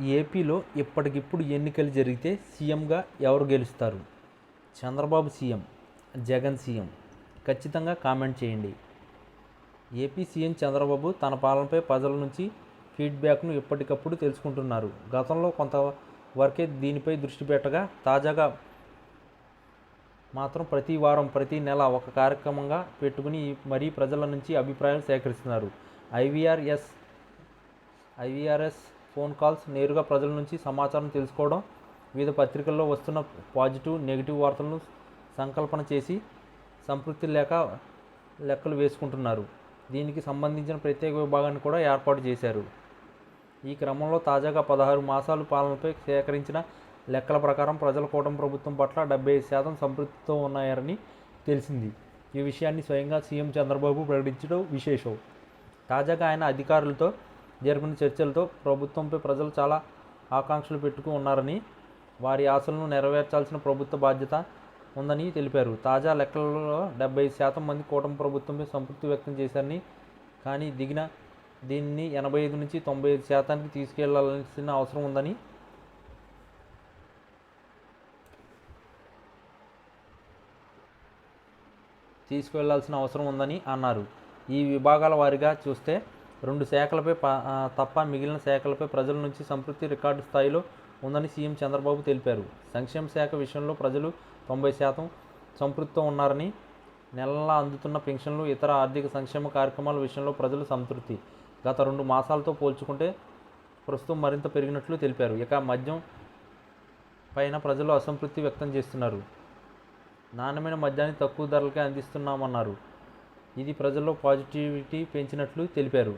ఏపీలో ఇప్పటికిప్పుడు ఎన్నికలు జరిగితే సీఎంగా ఎవరు గెలుస్తారు? Chandrababu CM Jagan CM. ఖచ్చితంగా కామెంట్ చేయండి. ఏపీ సీఎం చంద్రబాబు తన పాలనపై ప్రజల నుంచి ఫీడ్బ్యాక్ను ఎప్పటికప్పుడు తెలుసుకుంటున్నారు. గతంలో కొంత వరకే దీనిపై దృష్టి పెట్టగా తాజాగా మాత్రం ప్రతి వారం ప్రతి నెల ఒక కార్యక్రమంగా పెట్టుకుని మరీ ప్రజల నుంచి అభిప్రాయాలు సేకరిస్తున్నారు. ఐవీఆర్ఎస్ ఐవీఆర్ఎస్ ఫోన్ కాల్స్ నేరుగా ప్రజల నుంచి సమాచారం తెలుసుకోవడం వివిధ పత్రికల్లో వస్తున్న పాజిటివ్ నెగిటివ్ వార్తలను సంకల్పన చేసి సంతృప్తి లేక లెక్కలు వేసుకుంటున్నారు. దీనికి సంబంధించిన ప్రత్యేక విభాగాన్ని కూడా ఏర్పాటు చేశారు. ఈ క్రమంలో తాజాగా పదహారు మాసాలు పాలనపై సేకరించిన లెక్కల ప్రకారం ప్రజల కూటమి ప్రభుత్వం పట్ల డెబ్బై ఐదు శాతం సంతృప్తితో ఉన్నాయని తెలిసింది. ఈ విషయాన్ని స్వయంగా సీఎం చంద్రబాబు ప్రకటించడం విశేషం. తాజాగా ఆయన అధికారులతో జరిపిన చర్చలతో ప్రభుత్వంపై ప్రజలు చాలా ఆకాంక్షలు పెట్టుకు ఉన్నారని వారి ఆశలను నెరవేర్చాల్సిన ప్రభుత్వ బాధ్యత ఉందని తెలిపారు. తాజా లెక్కలలో డెబ్బై శాతం మంది కూటమి ప్రభుత్వంపై సంతృప్తి వ్యక్తం చేశారని కానీ దిగిన దీన్ని ఎనభై ఐదు నుంచి తొంభై ఐదు శాతానికి తీసుకెళ్ళాల్సిన అవసరం ఉందని తీసుకువెళ్ళాల్సిన అవసరం ఉందని అన్నారు. ఈ విభాగాల వారిగా చూస్తే రెండు శాఖలపై తప్ప మిగిలిన శాఖలపై ప్రజల నుంచి సంతృప్తి రికార్డు స్థాయిలో ఉందని సీఎం చంద్రబాబు తెలిపారు. సంక్షేమ శాఖ విషయంలో ప్రజలు తొంభై శాతం సంతృప్తితో ఉన్నారని నెలలా అందుతున్న పెన్షన్లు ఇతర ఆర్థిక సంక్షేమ కార్యక్రమాల విషయంలో ప్రజలు సంతృప్తి. గత రెండు మాసాలతో పోల్చుకుంటే ప్రస్తుతం మరింత పెరిగినట్లు తెలిపారు. ఇక మద్యం పైన ప్రజలు అసంతృప్తి వ్యక్తం చేస్తున్నారు. నాణ్యమైన మద్యాన్ని తక్కువ ధరలకే అందిస్తున్నామన్నారు. ఇది ప్రజల్లో పాజిటివిటీ పెంచినట్లు తెలిపారు.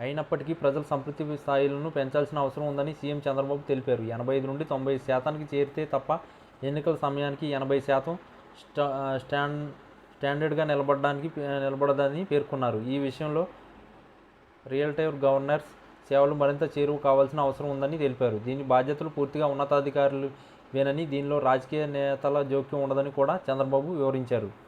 అయినప్పటికీ ప్రజల సంతృప్తి స్థాయిలను పెంచాల్సిన అవసరం ఉందని సీఎం చంద్రబాబు తెలిపారు. ఎనభై ఐదు నుండి తొంభై శాతానికి చేరితే తప్ప ఎన్నికల సమయానికి ఎనభై శాతం స్టా స్టాండ్ స్టాండర్డ్గా నిలబడడానికి నిలబడదని పేర్కొన్నారు. ఈ విషయంలో రియల్ టైమ్ గవర్నర్స్ సేవలు మరింత చేరువ కావాల్సిన అవసరం ఉందని తెలిపారు. దీని బాధ్యతలు పూర్తిగా ఉన్నతాధికారులు వేనని దీనిలో రాజకీయ నేతల జోక్యం ఉండదని కూడా చంద్రబాబు వివరించారు.